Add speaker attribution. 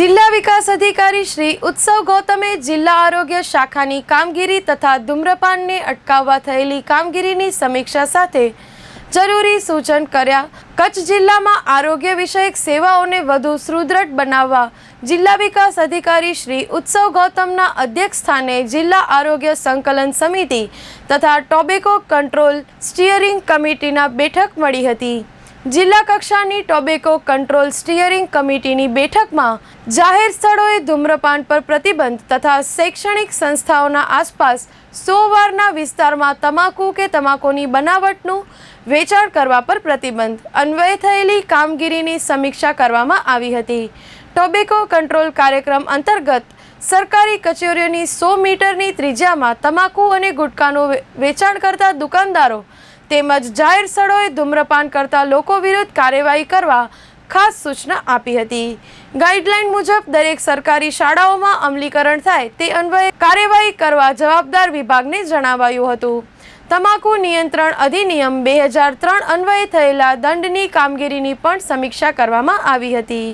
Speaker 1: જિલ્લા વિકાસ અધિકારી શ્રી ઉત્સવ ગૌતમે જિલ્લા આરોગ્ય શાખાની કામગીરી તથા ધૂમ્રપાનને અટકાવવા થયેલી કામગીરીની સમીક્ષા સાથે જરૂરી સૂચન કર્યા. કચ્છ જિલ્લામાં આરોગ્ય વિષયક સેવાઓને વધુ સુદૃઢ બનાવવા જિલ્લા વિકાસ અધિકારી શ્રી ઉત્સવ ગૌતમના અધ્યક્ષ સ્થાને જિલ્લા આરોગ્ય સંકલન સમિતિ તથા ટોબેકો કંટ્રોલ સ્ટીયરિંગ કમિટીના બેઠક મળી હતી. જિલ્લા કક્ષાની ટોબેકો કંટ્રોલ સ્ટીયરિંગ કમિટીની બેઠકમાં જાહેર સ્થળોએ ધૂમ્રપાન પર પ્રતિબંધ તથા શૈક્ષણિક સંસ્થાઓના આસપાસ સો વારના વિસ્તારમાં તમાકુ કે તમાકુની બનાવટનું વેચાણ કરવા પર પ્રતિબંધ. અન્વયે થયેલી કામગીરીની સમીક્ષા કરવામાં આવી હતી. ટોબેકો કંટ્રોલ કાર્યક્રમ અંતર્ગત સરકારી કચેરીઓની સો મીટરની ત્રિજ્યામાં તમાકુ અને ગુટકાનું વેચાણ કરતા દુકાનદારો તેમજ જાહેર સ્થળોએ ધૂમ્રપાન કરતા લોકો વિરુદ્ધ કાર્યવાહી કરવા ખાસ સૂચના આપી હતી. ગાઈડલાઈન મુજબ દરેક સરકારી શાળાઓમાં અમલીકરણ થાય તે અન્વયે કાર્યવાહી કરવા જવાબદાર વિભાગને જણાવાયું હતું. તમાકુ નિયંત્રણ અધિનિયમ બે હજાર ત્રણ અન્વયે થયેલા દંડની કામગીરીની પણ સમીક્ષા કરવામાં આવી હતી.